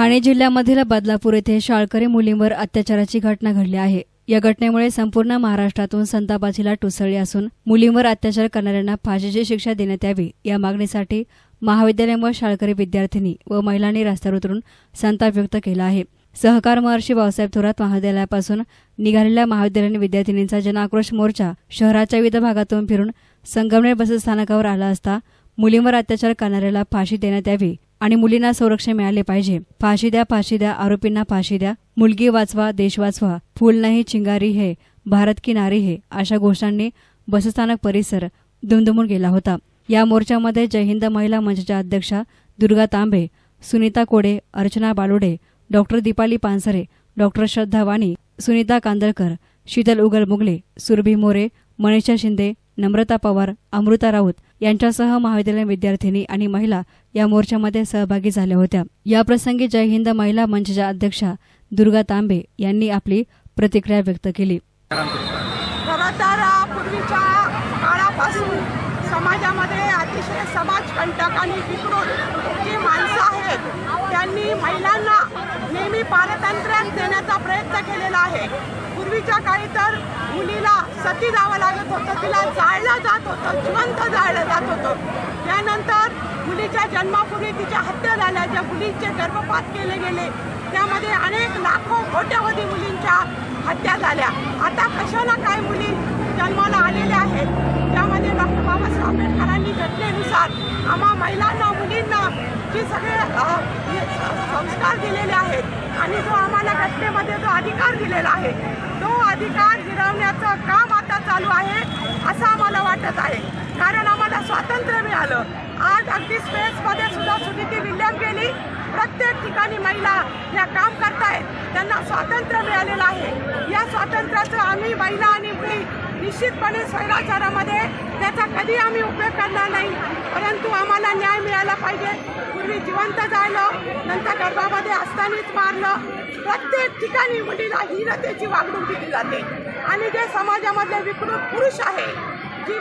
ठाणे जिल्ह्यामधील बदलापूर येथे शाळकरी मुलींवर अत्याचाराची घटना घडली आहे. या घटनेमुळे संपूर्ण महाराष्ट्रातून संतापाची लाट उसळली असून मुलींवर अत्याचार करणाऱ्यांना फाशीची शिक्षा देण्यात यावी या मागणीसाठी महाविद्यालय व शाळकरी विद्यार्थिनी व महिलांनी रस्त्यावर उतरून संताप व्यक्त केला आहे. सहकार महर्षी बाबासाहेब थोरात महाविद्यालयापासून निघालेल्या महाविद्यालयीन विद्यार्थिनींचा जनाक्रोश मोर्चा शहराच्या विविध भागातून फिरून संगमनेर बसस्थानकावर आला असता मुलींवर अत्याचार करणाऱ्याला फाशी देण्यात यावी आणि मुलींना संरक्षण मिळाले पाहिजे. फाशी द्या फाशी द्या आरोपींना फाशी द्या. मुलगी वाचवा देश वाचवा. फूल नाही चिंगारी हे. भारत की नारी हे. अशा घोषणांनी बसस्थानक परिसर दुमदुमून गेला होता. या मोर्चामध्ये जय हिंद महिला मंचच्या अध्यक्षा दुर्गा तांबे सुनीता कोडे अर्चना बालोडे डॉक्टर दीपाली पानसरे डॉक्टर श्रद्धा वाणी सुनीता कांदळकर शीतल उगल मुगले सुरभी मोरे मनीषा शिंदे नम्रता पवार अमृता राऊत यांच्यासह महाविद्यालयीन विद्यार्थिनी आणि महिला या मोर्चामध्ये सहभागी झाल्या होत्या. याप्रसंगी जय हिंद महिला मंचच्या अध्यक्षा दुर्गा तांबे यांनी आपली प्रतिक्रिया व्यक्त केली. समाजामध्ये अतिशय समाजकंटक आणि विकृत जी माणसं आहेत त्यांनी महिलांना नेहमी पारतंत्र्य देण्याचा प्रयत्न केलेला आहे. पूर्वीच्या काळी तर मुलीला सती जावं होतं तिला जाळलं जात होतं जिवंत जाळलं जात होतं. त्यानंतर मुलीच्या जन्मापूर्वी तिच्या हत्या झाल्या ज्या मुलींचे गर्भपात केले गेले. त्यामध्ये अनेक लाखो कोट्यावधी मुलींच्या हत्या झाल्या. आता कशाला काय मुली जन्माला आलेल्या आहेत? त्यामध्ये डॉक्टर बाबासाहेब आंबेडकरांनी घटनेनुसार आम्हा महिलांना मुलींना जे सगळे संस्कार दिलेले आहेत आणि जो आम्हाला घटनेमध्ये जो अधिकार दिलेला आहे तो अधिकार हिरवण्याचं काम आता चालू आहे असं आम्हाला वाटत आहे. कारण आम्हाला स्वातंत्र्य मिळालं. आज अगदी स्पेसमध्ये सुद्धा सुनीती विल्यम गेली. प्रत्येक ठिकाणी महिला या काम करतायत. त्यांना स्वातंत्र्य मिळालेलं आहे. या स्वातंत्र्याचं आम्ही महिला आणि मुली निश्चितपणे स्वैराचारामध्ये त्याचा कधी आम्ही उपयोग करणार नाही. परंतु आम्हाला न्याय मिळाला पाहिजे. जिवंत जाळलं नंतर गर्भामध्ये असतानाच मारलं. प्रत्येक ठिकाणी मुलीला हीनतेची वागणूक दिली जाते. आणि जे समाजामधले विकृत पुरुष आहे जी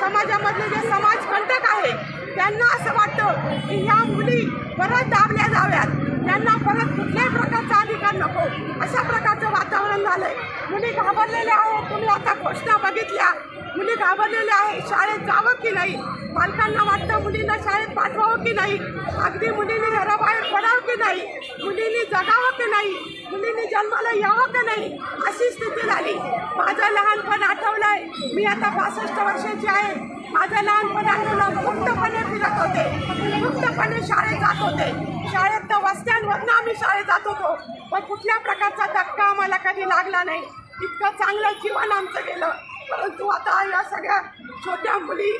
समाजामधले जे समाज कंटक आहे त्यांना असं वाटतं की ह्या मुली परत दाबल्या जाव्यात. त्यांना परत कुठल्याही प्रकारचा अधिकार नको. अशा प्रकारचं वातावरण झालंय. मुली घाबरलेल्या आहेत. तुम्ही आता घोषणा बघितल्या. मुली घाबरलेल्या आहे. शाळेत जावं की नाही? पालकांना वाटतं मुलींना शाळेत पाठवावं की नाही? अगदी मुलींनी घराबाहेर पडावं की नाही? मुलींनी जगावं की नाही? मुलींनी जन्माला यावं की नाही? अशी स्थिती झाली. माझं लहानपण आठवलंय. मी आता पासष्ट वर्षाची आहे. माझं लहानपण आठवलं. मुक्तपणे फिरत होते. मुक्तपणे शाळेत जात होते. शाळेत तर वस्त्यांवरनं आम्ही शाळेत जात होतो. पण कुठल्या प्रकारचा धक्का आम्हाला कधी लागला नाही. इतकं चांगलं जीवन आमचं गेलं. परंतु आता या सगळ्या छोट्या मुली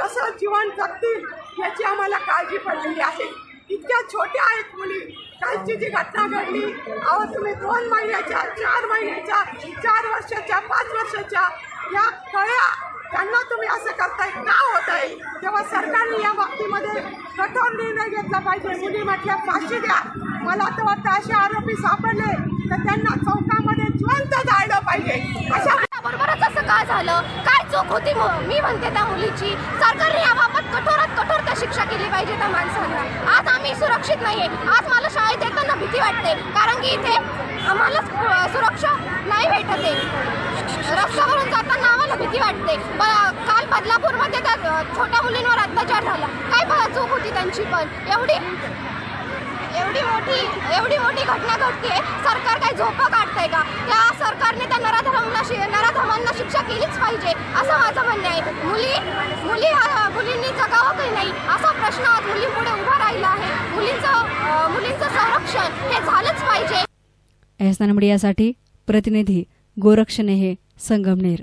कसं जीवन जगतील याची आम्हाला काळजी पडलेली आहे. इतक्या छोट्या आहेत मुली. कालची जी घटना घडली अहो तुम्ही दोन महिन्याच्या चार महिन्याच्या चार वर्षाच्या पाच वर्षाच्या या कळ्या त्यांना तुम्ही असं करताय का होत आहे तेव्हा सरकारने या बाबतीमध्ये कठोर निर्णय घेतला पाहिजे. मुली म्हटल्या फाशी द्या. मला तर वाटतं असे आरोपी सापडले तर त्यांना चौकामध्ये जिवंत जाळलं पाहिजे अशा बरोबरच असं का झालं काय चूक होती मु- मी म्हणते त्या मुलीची सरकारने याबाबत कठोरात कठोर त्या शिक्षा केली पाहिजे त्या माणसांना. आज आम्ही सुरक्षित नाहीये. आज मला शाळेत येताना भीती वाटते. कारण की इथे आम्हाला सुरक्षा नाही भेटत आहे. रस्त्यावरून जाताना आम्हाला भीती वाटते. काल बदलापूरमध्ये त्या छोट्या मुलींवर अत्याचार झाला. काय चूक होती त्यांची पण? एवढी एवढी मोठी एवढी मोठी घटना घडते सरकार काय झोपं काढतंय का? त्या सरकारने त्या नराधमांना शि शिक्षा केलीच पाहिजे असं माझं म्हणणं आहे. मुली मुली मुलींनी जगावं की नाही असा प्रश्न आज मुलींपुढे उभा राहिला आहे. मुलींचं मुलींचं संरक्षण हे झालंच पाहिजे. एहसान मीडियासाठी प्रतिनिधी गोरक्षणे हे संगमनेर.